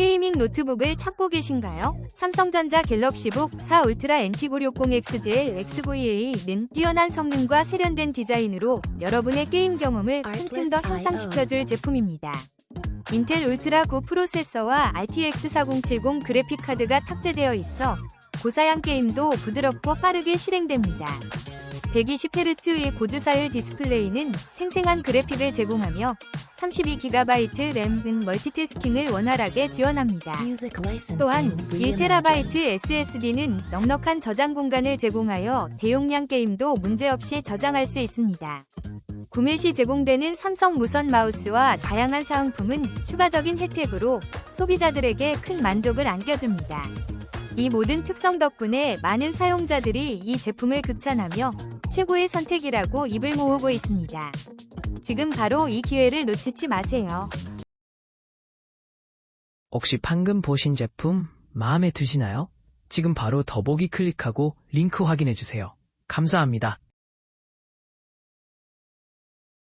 게이밍 노트북을 찾고 계신가요? 삼성전자 갤럭시북 4 울트라 NT960XGL XVA는 뛰어난 성능과 세련된 디자인으로 여러분의 게임 경험을 한층 더 향상시켜줄 제품입니다. 인텔 울트라 9 프로세서와 RTX 4070 그래픽 카드가 탑재되어 있어 고사양 게임도 부드럽고 빠르게 실행됩니다. 120Hz의 고주사율 디스플레이는 생생한 그래픽을 제공하며 32GB 램은 멀티태스킹을 원활하게 지원합니다. 또한 1TB SSD는 넉넉한 저장 공간을 제공하여 대용량 게임도 문제없이 저장할 수 있습니다. 구매 시 제공되는 삼성 무선 마우스와 다양한 사은품은 추가적인 혜택으로 소비자들에게 큰 만족을 안겨줍니다. 이 모든 특성 덕분에 많은 사용자들이 이 제품을 극찬하며 최고의 선택이라고 입을 모으고 있습니다. 지금 바로 이 기회를 놓치지 마세요. 혹시 방금 보신 제품 마음에 드시나요? 지금 바로 더보기 클릭하고 링크 확인해주세요. 감사합니다.